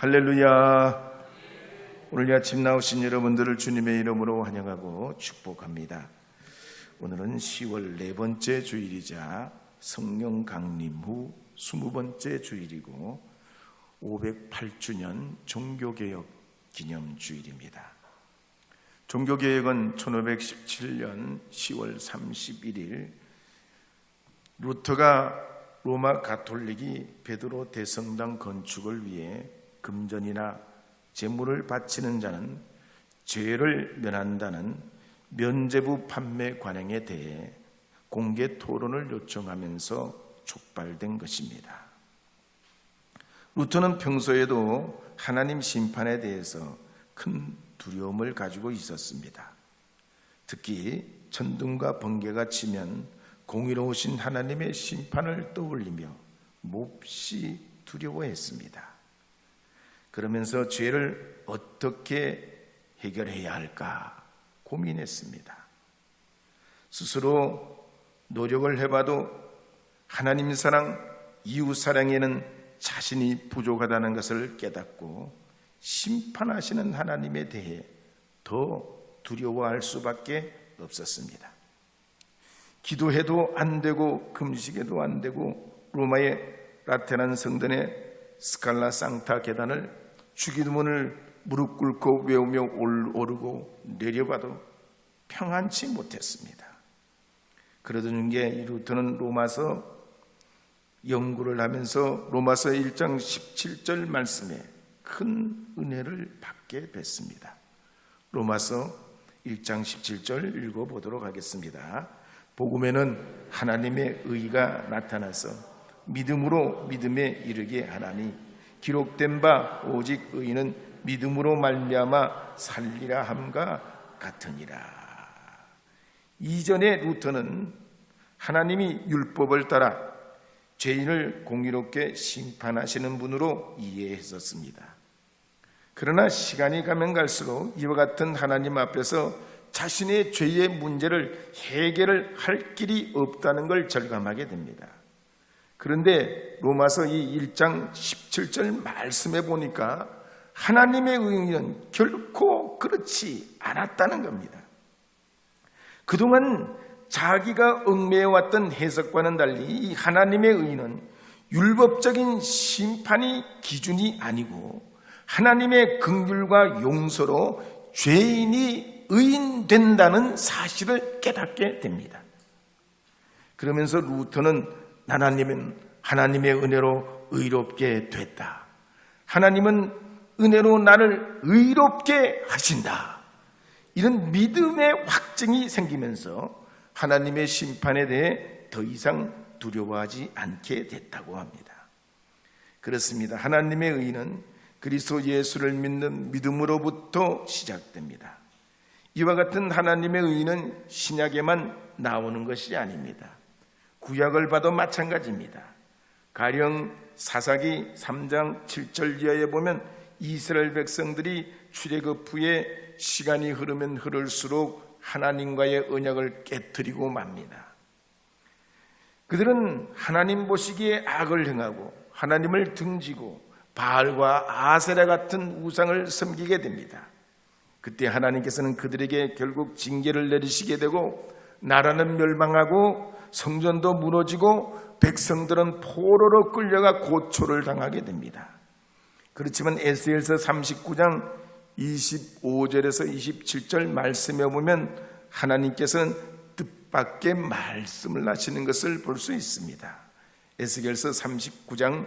할렐루야. 오늘 이 아침 나오신 여러분들을 주님의 이름으로 환영하고 축복합니다. 오늘은 10월 네 번째 주일이자 성령 강림 후 20번째 주일이고 508주년 종교개혁 기념 주일입니다. 종교개혁은 1517년 10월 31일 루터가 로마 가톨릭이 베드로 대성당 건축을 위해 금전이나 재물을 바치는 자는 죄를 면한다는 면제부 판매 관행에 대해 공개 토론을 요청하면서 촉발된 것입니다. 루터는 평소에도 하나님 심판에 대해서 큰 두려움을 가지고 있었습니다. 특히 천둥과 번개가 치면 공의로우신 하나님의 심판을 떠올리며 몹시 두려워했습니다. 그러면서 죄를 어떻게 해결해야 할까 고민했습니다. 스스로 노력을 해봐도 하나님 사랑, 이웃 사랑에는 자신이 부족하다는 것을 깨닫고 심판하시는 하나님에 대해 더 두려워할 수밖에 없었습니다. 기도해도 안 되고 금식해도 안 되고 로마의 라테란 성전의 스칼라 상타 계단을 주기도문을 무릎 꿇고 외우며 오르고 내려봐도 평안치 못했습니다. 그러던 게 루터는 로마서 연구를 하면서 로마서 1장 17절 말씀에 큰 은혜를 받게 됐습니다. 로마서 1장 17절 읽어보도록 하겠습니다. 복음에는 하나님의 의가 나타나서 믿음으로 믿음에 이르게 하나니 기록된 바 오직 의는 믿음으로 말미암아 살리라 함과 같으니라. 이전에 루터는 하나님이 율법을 따라 죄인을 공의롭게 심판하시는 분으로 이해했었습니다. 그러나 시간이 가면 갈수록 이와 같은 하나님 앞에서 자신의 죄의 문제를 해결을 할 길이 없다는 걸 절감하게 됩니다. 그런데 로마서 이 1장 17절 말씀에 보니까 하나님의 의는 결코 그렇지 않았다는 겁니다. 그동안 자기가 얽매여왔던 해석과는 달리 이 하나님의 의는 율법적인 심판이 기준이 아니고 하나님의 긍휼과 용서로 죄인이 의인된다는 사실을 깨닫게 됩니다. 그러면서 루터는 하나님은 하나님의 은혜로 의롭게 됐다. 하나님은 은혜로 나를 의롭게 하신다. 이런 믿음의 확증이 생기면서 하나님의 심판에 대해 더 이상 두려워하지 않게 됐다고 합니다. 그렇습니다. 하나님의 의는 그리스도 예수를 믿는 믿음으로부터 시작됩니다. 이와 같은 하나님의 의는 신약에만 나오는 것이 아닙니다. 구약을 봐도 마찬가지입니다. 가령 사사기 3장 7절 이하에 보면 이스라엘 백성들이 출애굽 후에 시간이 흐르면 흐를수록 하나님과의 언약을 깨뜨리고 맙니다. 그들은 하나님 보시기에 악을 행하고 하나님을 등지고 바알과 아세라 같은 우상을 섬기게 됩니다. 그때 하나님께서는 그들에게 결국 징계를 내리시게 되고 나라는 멸망하고 성전도 무너지고 백성들은 포로로 끌려가 고초를 당하게 됩니다. 그렇지만 에스엘서 39장 25절에서 27절 말씀에 보면 하나님께서는 뜻밖의 말씀을 하시는 것을 볼 수 있습니다. 에스겔서 39장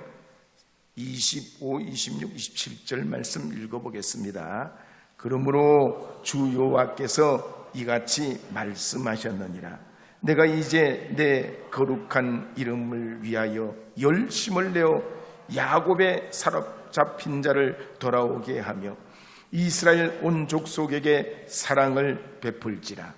25, 26, 27절 말씀 읽어보겠습니다. 그러므로 주 여호와께서 이같이 말씀하셨느니라. 내가 이제 내 거룩한 이름을 위하여 열심을 내어 야곱의 사로잡힌 자를 돌아오게 하며 이스라엘 온 족속에게 사랑을 베풀지라.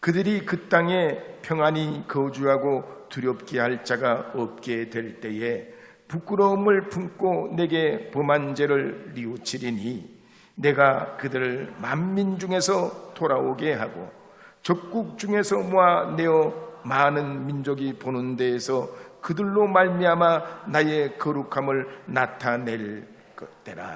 그들이 그 땅에 평안히 거주하고 두렵게 할 자가 없게 될 때에 부끄러움을 품고 내게 범한 죄를 뉘우치리니 내가 그들을 만민 중에서 돌아오게 하고 적국 중에서 모아내어 많은 민족이 보는 데에서 그들로 말미암아 나의 거룩함을 나타낼 때라.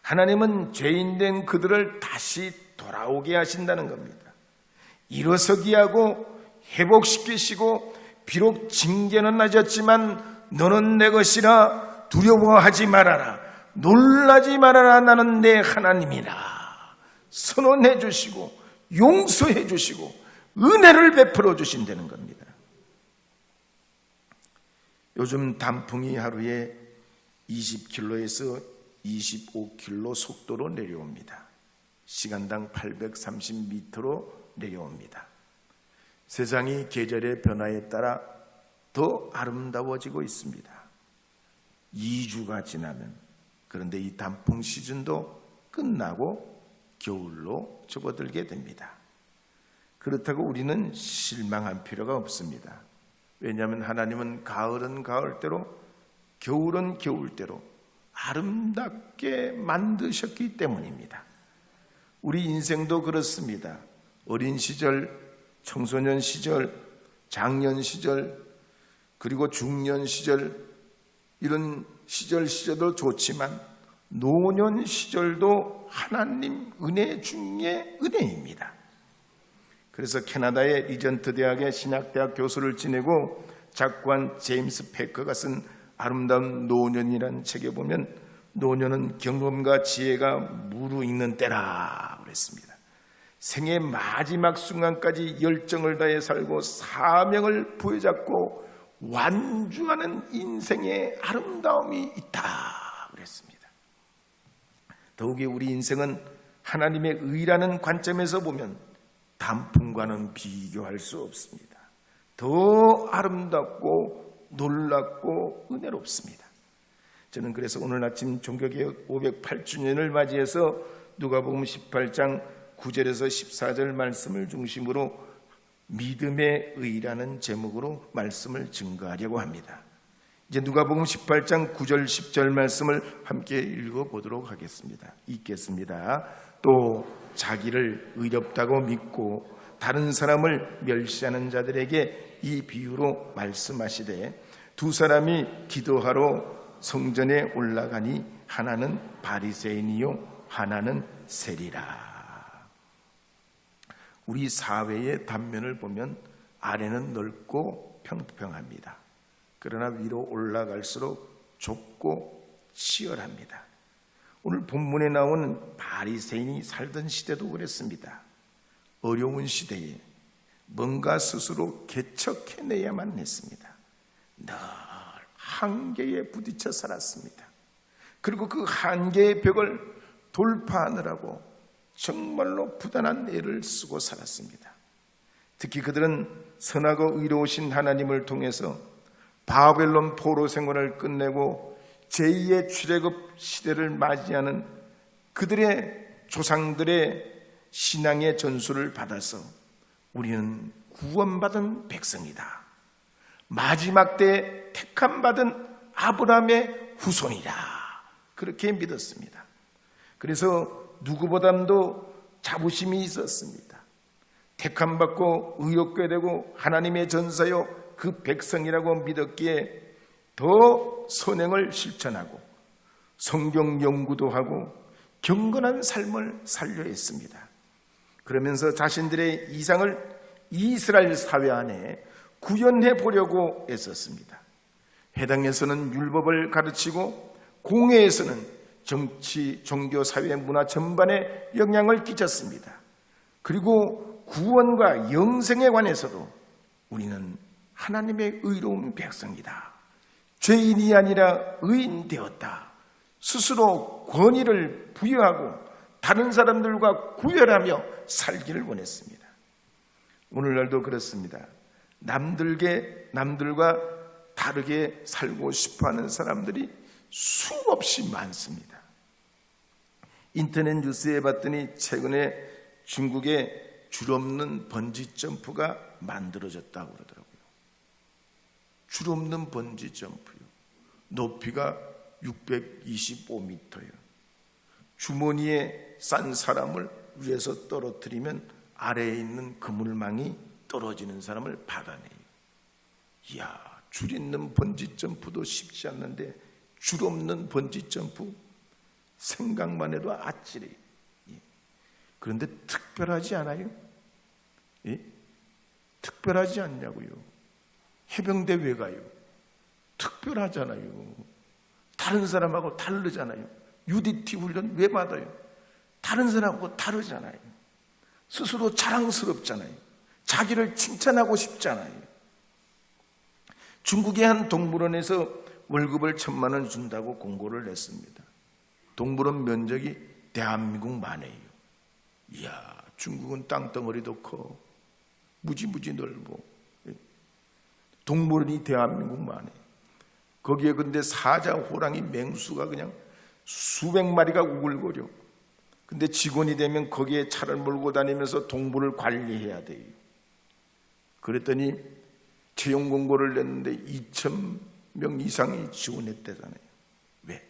하나님은 죄인된 그들을 다시 돌아오게 하신다는 겁니다. 일어서게 하고 회복시키시고 비록 징계는 낮았지만 너는 내 것이라 두려워하지 말아라. 놀라지 말아라. 나는 내 하나님이라. 선언해 주시고 용서해 주시고 은혜를 베풀어 주신다는 겁니다. 요즘 단풍이 하루에 20km에서 25km 속도로 내려옵니다. 시간당 830m로 내려옵니다. 세상이 계절의 변화에 따라 더 아름다워지고 있습니다. 2주가 지나면 그런데 이 단풍 시즌도 끝나고 겨울로 접어들게 됩니다. 그렇다고 우리는 실망한 필요가 없습니다. 왜냐하면 하나님은 가을은 가을대로 겨울은 겨울대로 아름답게 만드셨기 때문입니다. 우리 인생도 그렇습니다. 어린 시절, 청소년 시절, 장년 시절, 그리고 중년 시절, 이런 시절 시절도 좋지만 노년 시절도 하나님 은혜 중에 은혜입니다. 그래서 캐나다의 리전트 대학의 신학대학 교수를 지내고 작관 제임스 페커가 쓴 아름다운 노년이라는 책에 보면 노년은 경험과 지혜가 무르익는 때라 그랬습니다. 생의 마지막 순간까지 열정을 다해 살고 사명을 부여잡고 완주하는 인생의 아름다움이 있다 그랬습니다. 더욱이 우리 인생은 하나님의 의라는 관점에서 보면 단풍과는 비교할 수 없습니다. 더 아름답고 놀랍고 은혜롭습니다. 저는 그래서 오늘 아침 종교개혁 508주년을 맞이해서 누가복음 18장 9절에서 14절 말씀을 중심으로 믿음의 의라는 제목으로 말씀을 증거하려고 합니다. 이제 누가복음 18장 9절 10절 말씀을 함께 읽어 보도록 하겠습니다. 읽겠습니다. 또 자기를 의롭다고 믿고 다른 사람을 멸시하는 자들에게 이 비유로 말씀하시되 두 사람이 기도하러 성전에 올라가니 하나는 바리새인이요 하나는 세리라. 우리 사회의 단면을 보면 아래는 넓고 평평합니다. 그러나 위로 올라갈수록 좁고 치열합니다. 오늘 본문에 나온 바리새인이 살던 시대도 그랬습니다. 어려운 시대에 뭔가 스스로 개척해내야만 했습니다. 늘 한계에 부딪혀 살았습니다. 그리고 그 한계의 벽을 돌파하느라고 정말로 부단한 애를 쓰고 살았습니다. 특히 그들은 선하고 의로우신 하나님을 통해서 바벨론 포로 생활을 끝내고 제2의 출애굽 시대를 맞이하는 그들의 조상들의 신앙의 전수를 받아서 우리는 구원받은 백성이다. 마지막 때 택함 받은 아브라함의 후손이다. 그렇게 믿었습니다. 그래서 누구보다도 자부심이 있었습니다. 택함 받고 의롭게 되고 하나님의 전사요 그 백성이라고 믿었기에 더 선행을 실천하고 성경 연구도 하고 경건한 삶을 살려 했습니다. 그러면서 자신들의 이상을 이스라엘 사회 안에 구현해 보려고 애썼습니다. 해당에서는 율법을 가르치고 공회에서는 정치, 종교, 사회, 문화 전반에 영향을 끼쳤습니다. 그리고 구원과 영생에 관해서도 우리는 하나님의 의로운 백성이다. 죄인이 아니라 의인 되었다. 스스로 권위를 부여하고 다른 사람들과 구별하며 살기를 원했습니다. 오늘날도 그렇습니다. 남들게 남들과 다르게 살고 싶어하는 사람들이 수없이 많습니다. 인터넷 뉴스에 봤더니 최근에 중국에 줄 없는 번지 점프가 만들어졌다고 그러더라고요. 줄 없는 번지 점프요. 높이가 625m예요. 주머니에 싼 사람을 위에서 떨어뜨리면 아래에 있는 그물망이 떨어지는 사람을 받아내요. 이야, 줄 있는 번지 점프도 쉽지 않는데 줄 없는 번지 점프 생각만 해도 아찔해. 예. 그런데 특별하지 않아요? 예? 특별하지 않냐고요. 해병대 왜 가요? 특별하잖아요. 다른 사람하고 다르잖아요. UDT 훈련 왜 받아요? 다른 사람하고 다르잖아요. 스스로 자랑스럽잖아요. 자기를 칭찬하고 싶잖아요. 중국의 한 동물원에서 월급을 천만 원 준다고 공고를 냈습니다. 동물원 면적이 대한민국 만해요. 이야, 중국은 땅덩어리도 커. 무지무지 넓어. 동물원이 대한민국 만해. 거기에 근데 사자, 호랑이, 맹수가 그냥 수백 마리가 우글거려. 근데 직원이 되면 거기에 차를 몰고 다니면서 동물을 관리해야 돼요. 그랬더니 채용 공고를 냈는데 2천 명 이상이 지원했대잖아요. 왜?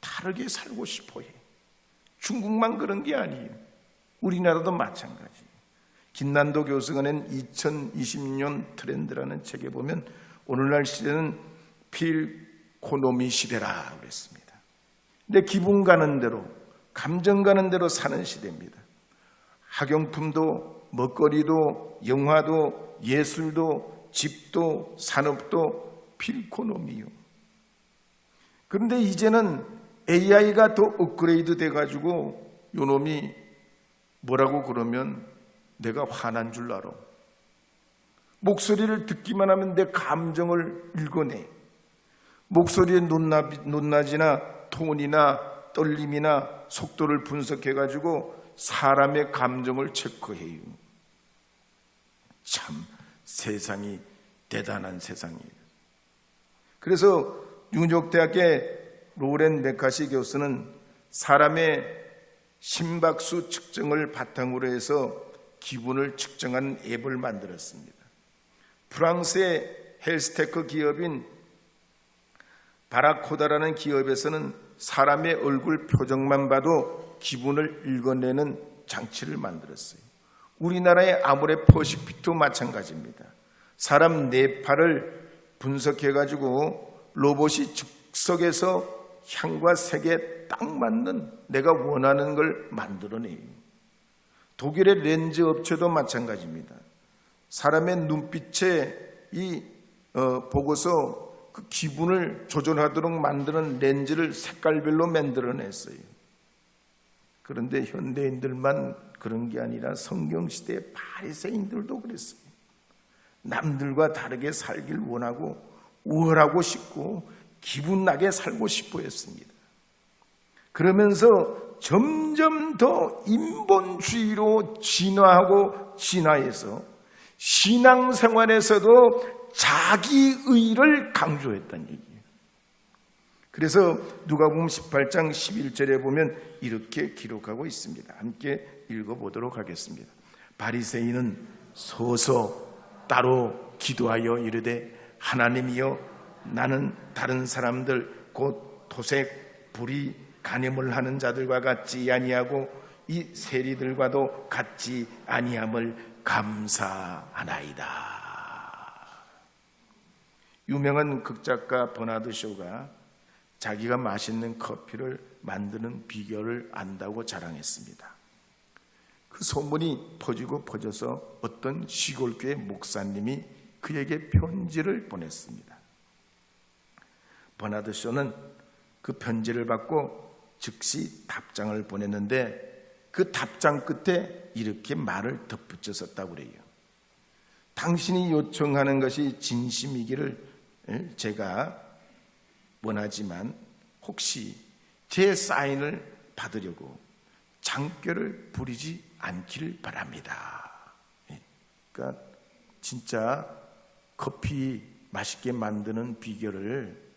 다르게 살고 싶어 해. 중국만 그런 게 아니에요. 우리나라도 마찬가지. 김난도 교수가 낸 2020년 트렌드라는 책에 보면 오늘날 시대는 필코노미 시대라 그랬습니다. 근데 기분 가는 대로, 감정 가는 대로 사는 시대입니다. 학용품도, 먹거리도, 영화도, 예술도, 집도, 산업도 필코노미요. 그런데 이제는 AI가 더 업그레이드 돼가지고 요놈이 뭐라고 그러면 내가 화난 줄 알아. 목소리를 듣기만 하면 내 감정을 읽어내. 목소리의 높낮, 높낮이나 톤이나 떨림이나 속도를 분석해가지고 사람의 감정을 체크해요. 참 세상이 대단한 세상이에요. 그래서 뉴욕대학의 로렌 메카시 교수는 사람의 심박수 측정을 바탕으로 해서 기분을 측정하는 앱을 만들었습니다. 프랑스의 헬스테크 기업인 바라코다라는 기업에서는 사람의 얼굴 표정만 봐도 기분을 읽어내는 장치를 만들었어요. 우리나라의 아모레 퍼시픽도 마찬가지입니다. 사람 뇌파를 분석해가지고 로봇이 즉석에서 향과 색에 딱 맞는 내가 원하는 걸 만들어내요. 독일의 렌즈 업체도 마찬가지입니다. 사람의 눈빛에 이 어, 보고서 그 기분을 조절하도록 만드는 렌즈를 색깔별로 만들어냈어요. 그런데 현대인들만 그런 게 아니라 성경 시대 바리새인들도 그랬어요. 남들과 다르게 살길 원하고 우월하고 싶고 기분 나게 살고 싶어 했습니다. 그러면서 점점 더 인본주의로 진화하고 진화해서 신앙생활에서도 자기의를 강조했다는 얘기예요. 그래서 누가복음 18장 11절에 보면 이렇게 기록하고 있습니다. 함께 읽어보도록 하겠습니다. 바리새인은 서서 따로 기도하여 이르되 하나님이여 나는 다른 사람들 곧 토색 불이 간염을 하는 자들과 같지 아니하고 이 세리들과도 같지 아니함을 감사하나이다. 유명한 극작가 버나드 쇼가 자기가 맛있는 커피를 만드는 비결을 안다고 자랑했습니다. 그 소문이 퍼지고 퍼져서 어떤 시골교회 목사님이 그에게 편지를 보냈습니다. 버나드 쇼는 그 편지를 받고 즉시 답장을 보냈는데 그 답장 끝에 이렇게 말을 덧붙여 썼다고 그래요. 당신이 요청하는 것이 진심이기를 제가 원하지만 혹시 제 사인을 받으려고 장꾀를 부리지 않기를 바랍니다. 그러니까 진짜 커피 맛있게 만드는 비결을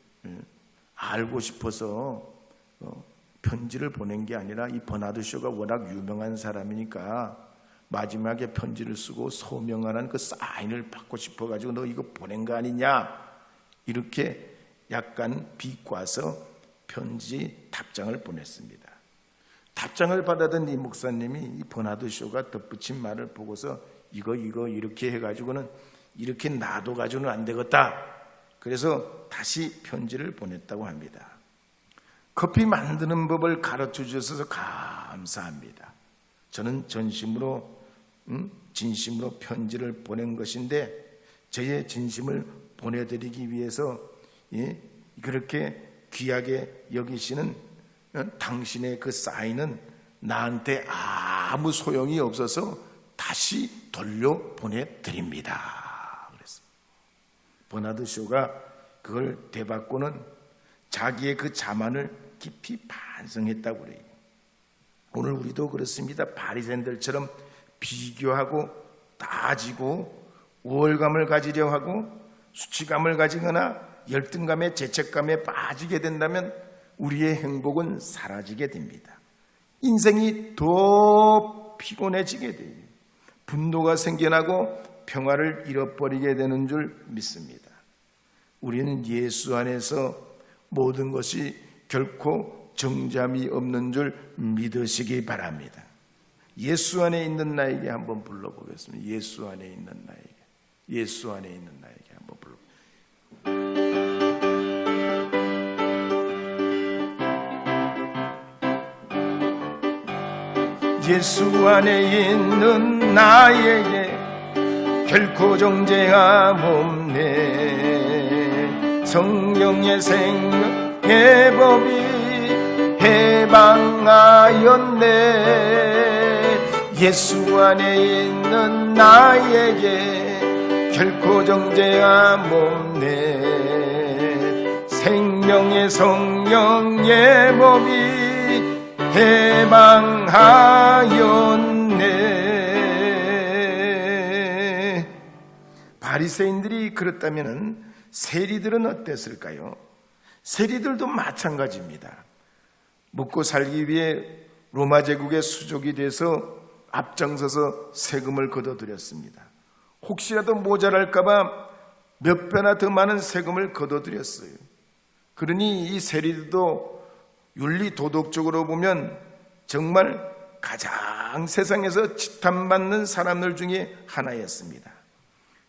알고 싶어서 어, 편지를 보낸 게 아니라 이 버나드 쇼가 워낙 유명한 사람이니까 마지막에 편지를 쓰고 소명하는 그 사인을 받고 싶어가지고 너 이거 보낸 거 아니냐 이렇게 약간 비꼬아서 편지 답장을 보냈습니다. 답장을 받아든 이 목사님이 이 버나드 쇼가 덧붙인 말을 보고서 이거 이거 이렇게 해가지고는 이렇게 놔둬가지고는 안 되겠다. 그래서 다시 편지를 보냈다고 합니다. 커피 만드는 법을 가르쳐 주셔서 감사합니다. 저는 전심으로 음, 진심으로 편지를 보낸 것인데 저의 진심을 보내드리기 위해서 예, 그렇게 귀하게 여기시는 어, 당신의 그 사인은 나한테 아무 소용이 없어서 다시 돌려 보내드립니다. 그랬어. 버나드 쇼가 그걸 대받고는 자기의 그 자만을 깊이 반성했다고 그래요. 오늘 우리도 그렇습니다. 바리새인들처럼 비교하고 따지고 우월감을 가지려 하고 수치감을 가지거나 열등감에 죄책감에 빠지게 된다면 우리의 행복은 사라지게 됩니다. 인생이 더 피곤해지게 돼요. 분노가 생겨나고 평화를 잃어버리게 되는 줄 믿습니다. 우리는 예수 안에서 모든 것이 결코 정잠이 없는 줄 믿으시기 바랍니다. 예수 안에 있는 나에게 한번 불러보겠습니다. 예수 안에 있는 나에게. 예수 안에 있는 나에게 한번 불러. 예수 안에 있는 나에게 결코 정죄함 없네 성령의 생명의 법이 해방하였네 예수 안에 있는 나에게 결코 정죄함 없네 생명의 성령의 법이 해방하였네. 바리새인들이 그렇다면은 세리들은 어땠을까요? 세리들도 마찬가지입니다. 먹고 살기 위해 로마 제국의 수족이 돼서 앞장서서 세금을 걷어들였습니다. 혹시라도 모자랄까봐 몇 배나 더 많은 세금을 걷어들였어요. 그러니 이 세리들도 윤리 도덕적으로 보면 정말 가장 세상에서 지탄받는 사람들 중에 하나였습니다.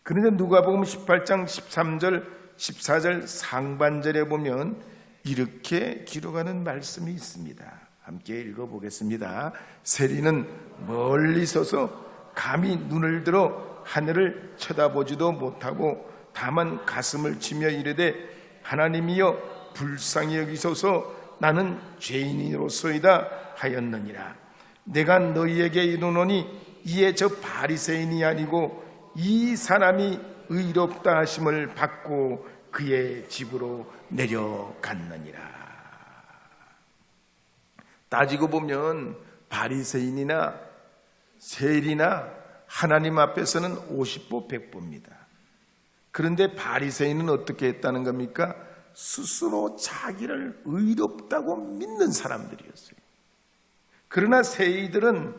그런데 누가복음 18장 13절 14절 상반절에 보면 이렇게 기록하는 말씀이 있습니다. 함께 읽어보겠습니다. 세리는 멀리 서서 감히 눈을 들어 하늘을 쳐다보지도 못하고 다만 가슴을 치며 이르되 하나님이여 불쌍히 여기소서 나는 죄인으로서이다 하였느니라. 내가 너희에게 이르노니 이에 저 바리새인이 아니고 이 사람이 의롭다 하심을 받고 그의 집으로 내려갔느니라. 따지고 보면 바리새인이나 세리나 하나님 앞에서는 50보 100보입니다. 그런데 바리새인은 어떻게 했다는 겁니까? 스스로 자기를 의롭다고 믿는 사람들이었어요. 그러나 세이들은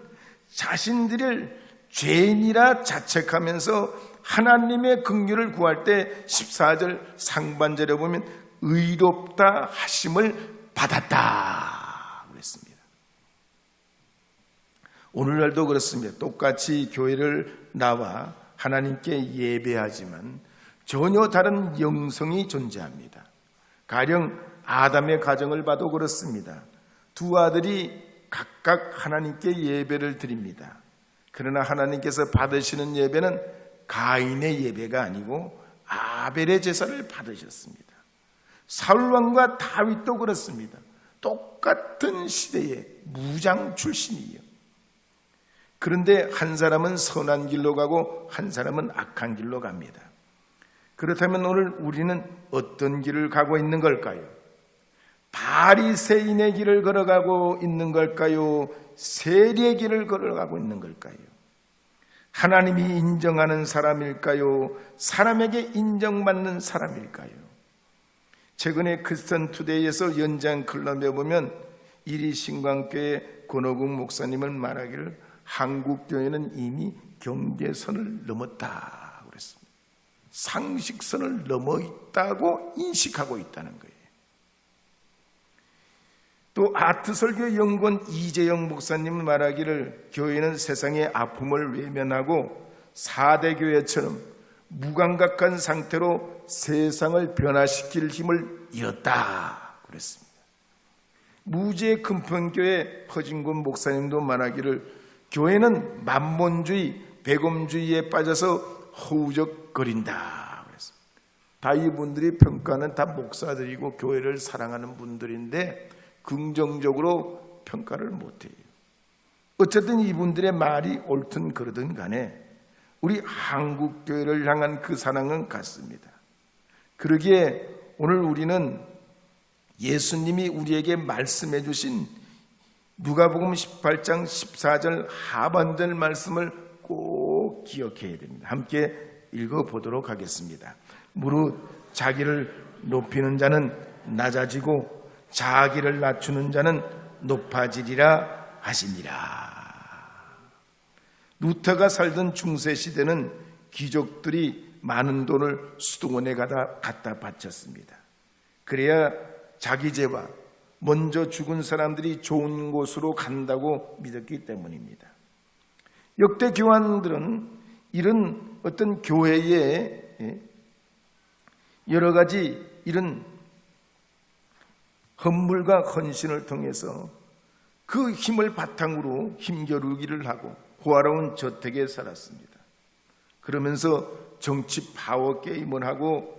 자신들을 죄인이라 자책하면서 하나님의 긍휼을 구할 때 14절 상반절에 보면 의롭다 하심을 받았다 그랬습니다. 오늘날도 그렇습니다. 똑같이 교회를 나와 하나님께 예배하지만 전혀 다른 영성이 존재합니다. 가령 아담의 가정을 봐도 그렇습니다. 두 아들이 각각 하나님께 예배를 드립니다. 그러나 하나님께서 받으시는 예배는 가인의 예배가 아니고 아벨의 제사를 받으셨습니다. 사울왕과 다윗도 그렇습니다. 똑같은 시대에 무장 출신이에요. 그런데 한 사람은 선한 길로 가고 한 사람은 악한 길로 갑니다. 그렇다면 오늘 우리는 어떤 길을 가고 있는 걸까요? 바리새인의 길을 걸어가고 있는 걸까요? 세리의 길을 걸어가고 있는 걸까요? 하나님이 인정하는 사람일까요? 사람에게 인정받는 사람일까요? 최근에 크스턴 투데이에서 연장 클럽에 보면 이리 신광교회 권호국 목사님을 말하기를 한국 교회는 이미 경계선을 넘었다. 상식선을 넘어 있다고 인식하고 있다는 거예요. 또 아트설교 연구원 이재영 목사님은 말하기를 교회는 세상의 아픔을 외면하고 4대 교회처럼 무감각한 상태로 세상을 변화시킬 힘을 잃었다 그랬습니다. 무지의 금평교회 허진곤 목사님도 말하기를 교회는 만본주의, 배검주의에 빠져서 허우적거린다. 그랬습니다. 다 이분들이 평가는 다 목사들이고 교회를 사랑하는 분들인데 긍정적으로 평가를 못해요. 어쨌든 이분들의 말이 옳든 그러든 간에 우리 한국 교회를 향한 그 사랑은 같습니다. 그러기에 오늘 우리는 예수님이 우리에게 말씀해 주신 누가복음 18장 14절 하반절 말씀을 꼭 기억해야 됩니다. 함께 읽어 보도록 하겠습니다. 무릇 자기를 높이는 자는 낮아지고 자기를 낮추는 자는 높아지리라 하시니라. 루터가 살던 중세 시대는 귀족들이 많은 돈을 수도원에 가다 갖다 바쳤습니다. 그래야 자기 죄와 먼저 죽은 사람들이 좋은 곳으로 간다고 믿었기 때문입니다. 역대 교환들은 이런 어떤 교회의 예, 여러 가지 이런 헌물과 헌신을 통해서 그 힘을 바탕으로 힘겨루기를 하고 호화로운 저택에 살았습니다. 그러면서 정치 파워 게임을 하고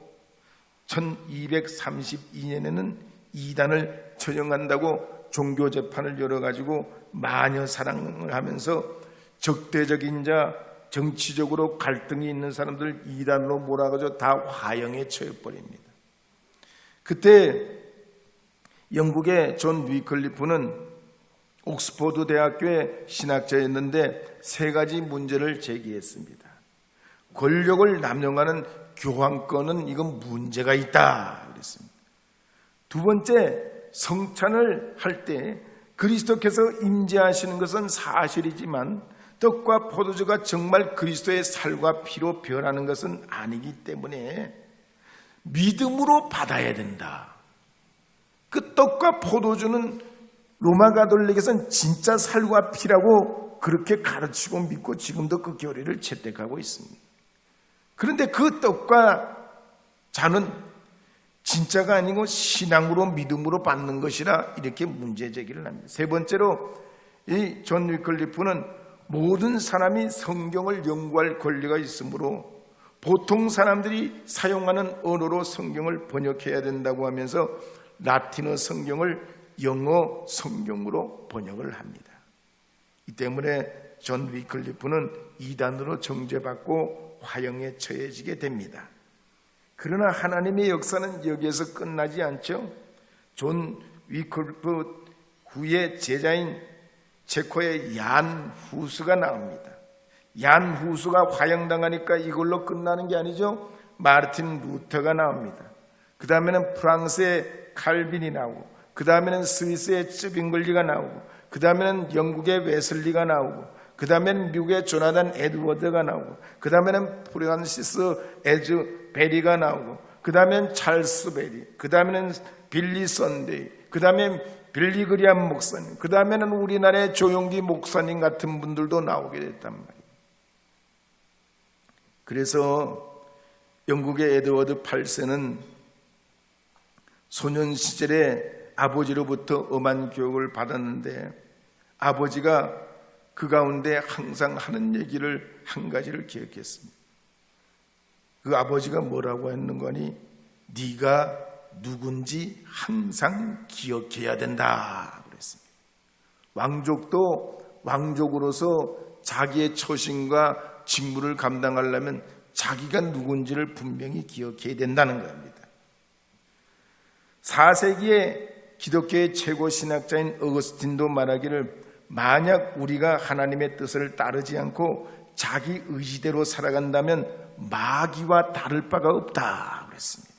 1232년에는 이단을 처형한다고 종교 재판을 열어가지고 마녀 사랑을 하면서 적대적인 자 정치적으로 갈등이 있는 사람들 이단으로 몰아가지고 다 화형에 처해버립니다. 그때 영국의 존 위클리프는 옥스퍼드 대학교의 신학자였는데 세 가지 문제를 제기했습니다. 권력을 남용하는 교황권은 이건 문제가 있다. 그랬습니다. 두 번째, 성찬을 할 때 그리스도께서 임재하시는 것은 사실이지만 떡과 포도주가 정말 그리스도의 살과 피로 변하는 것은 아니기 때문에 믿음으로 받아야 된다. 그 떡과 포도주는 로마 가톨릭에서는 진짜 살과 피라고 그렇게 가르치고 믿고 지금도 그 교리를 채택하고 있습니다. 그런데 그 떡과 자는 진짜가 아니고 신앙으로 믿음으로 받는 것이라 이렇게 문제 제기를 합니다. 세 번째로 이 존 위클리프는 모든 사람이 성경을 연구할 권리가 있으므로 보통 사람들이 사용하는 언어로 성경을 번역해야 된다고 하면서 라틴어 성경을 영어 성경으로 번역을 합니다. 이 때문에 존 위클리프는 이단으로 정죄받고 화형에 처해지게 됩니다. 그러나 하나님의 역사는 여기에서 끝나지 않죠. 존 위클리프 후의 제자인 체코의 얀 후스가 나옵니다. 얀 후스가 화형당하니까 이걸로 끝나는 게 아니죠. 마르틴 루터가 나옵니다. 그 다음에는 프랑스의 칼빈이 나오고 그 다음에는 스위스의 쯔빙글리가 나오고 그 다음에는 영국의 웨슬리가 나오고 그 다음에는 미국의 조나단 에드워드가 나오고 그 다음에는 프란시스 에즈 베리가 나오고 그 다음에는 찰스 베리 그 다음에는 빌리 선데이 그 다음에 빌리 그리안 목사님 그 다음에는 우리나라의 조용기 목사님 같은 분들도 나오게 됐단 말이에요. 그래서 영국의 에드워드 8세는 소년 시절에 아버지로부터 엄한 교육을 받았는데 아버지가 그 가운데 항상 하는 얘기를 한 가지를 기억했습니다. 그 아버지가 뭐라고 했는 거니? 네가 누군지 항상 기억해야 된다 그랬습니다. 왕족도 왕족으로서 자기의 처신과 직무를 감당하려면 자기가 누군지를 분명히 기억해야 된다는 겁니다. 4세기에 기독교의 최고 신학자인 어거스틴도 말하기를 만약 우리가 하나님의 뜻을 따르지 않고 자기 의지대로 살아간다면 마귀와 다를 바가 없다 그랬습니다.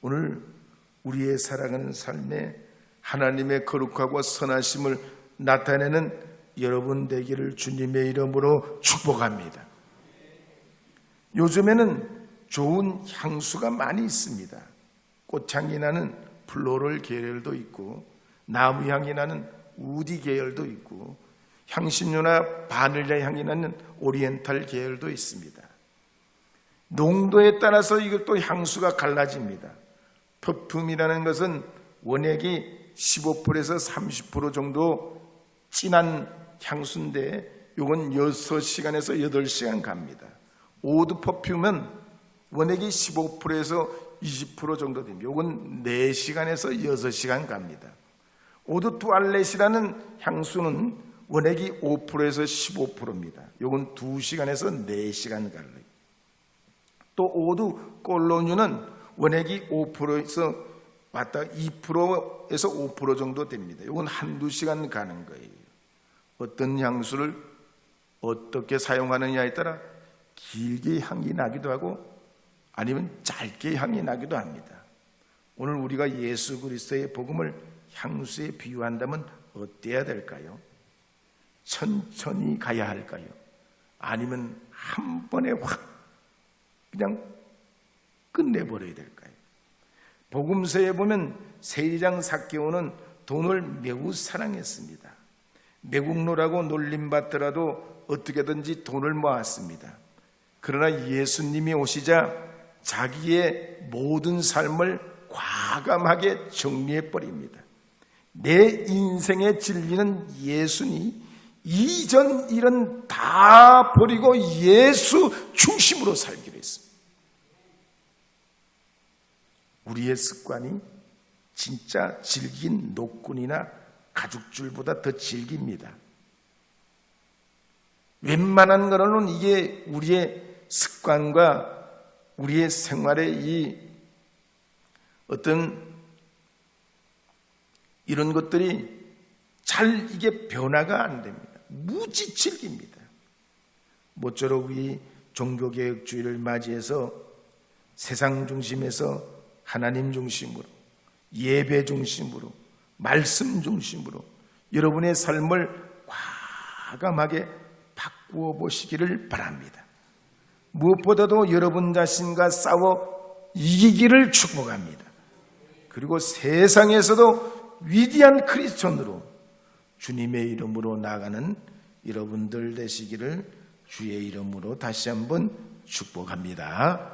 오늘 우리의 살아가는 삶에 하나님의 거룩하고 선하심을 나타내는 여러분 되기를 주님의 이름으로 축복합니다. 요즘에는 좋은 향수가 많이 있습니다. 꽃향이 나는 플로럴 계열도 있고 나무 향이 나는 우디 계열도 있고 향신료나 바닐라 향이 나는 오리엔탈 계열도 있습니다. 농도에 따라서 이것도 향수가 갈라집니다. 퍼퓸이라는 것은 원액이 15%에서 30% 정도 진한 향수인데 요건 6시간에서 8시간 갑니다. 오드 퍼퓸은 원액이 15%에서 20% 정도 됩니다. 요건 4시간에서 6시간 갑니다. 오드 투알렛이라는 향수는 원액이 5%에서 15%입니다. 요건 2시간에서 4시간 갈래요. 또 오드 꼴로뉴는 원액이 5%에서 왔다 2%에서 5% 정도 됩니다. 이건 한두 시간 가는 거예요. 어떤 향수를 어떻게 사용하느냐에 따라 길게 향이 나기도 하고 아니면 짧게 향이 나기도 합니다. 오늘 우리가 예수 그리스도의 복음을 향수에 비유한다면 어때야 될까요? 천천히 가야 할까요? 아니면 한 번에 확 그냥 끝내버려야 될까요? 복음서에 보면 세리장 사개오는 돈을 매우 사랑했습니다. 매국노라고 놀림받더라도 어떻게든지 돈을 모았습니다. 그러나 예수님이 오시자 자기의 모든 삶을 과감하게 정리해 버립니다. 내 인생의 진리는 예수니 이전 일은 다 버리고 예수 중심으로 살기로 했습니다. 우리의 습관이 진짜 질긴 노끈이나 가죽줄보다 더 질깁니다. 웬만한 거로는 이게 우리의 습관과 우리의 생활의 이 어떤 이런 것들이 잘 이게 변화가 안 됩니다. 무지 질깁니다. 모쪼록 이 종교개혁주의를 맞이해서 세상 중심에서 하나님 중심으로 예배 중심으로 말씀 중심으로 여러분의 삶을 과감하게 바꾸어 보시기를 바랍니다. 무엇보다도 여러분 자신과 싸워 이기기를 축복합니다. 그리고 세상에서도 위대한 크리스천으로 주님의 이름으로 나가는 여러분들 되시기를 주의 이름으로 다시 한번 축복합니다.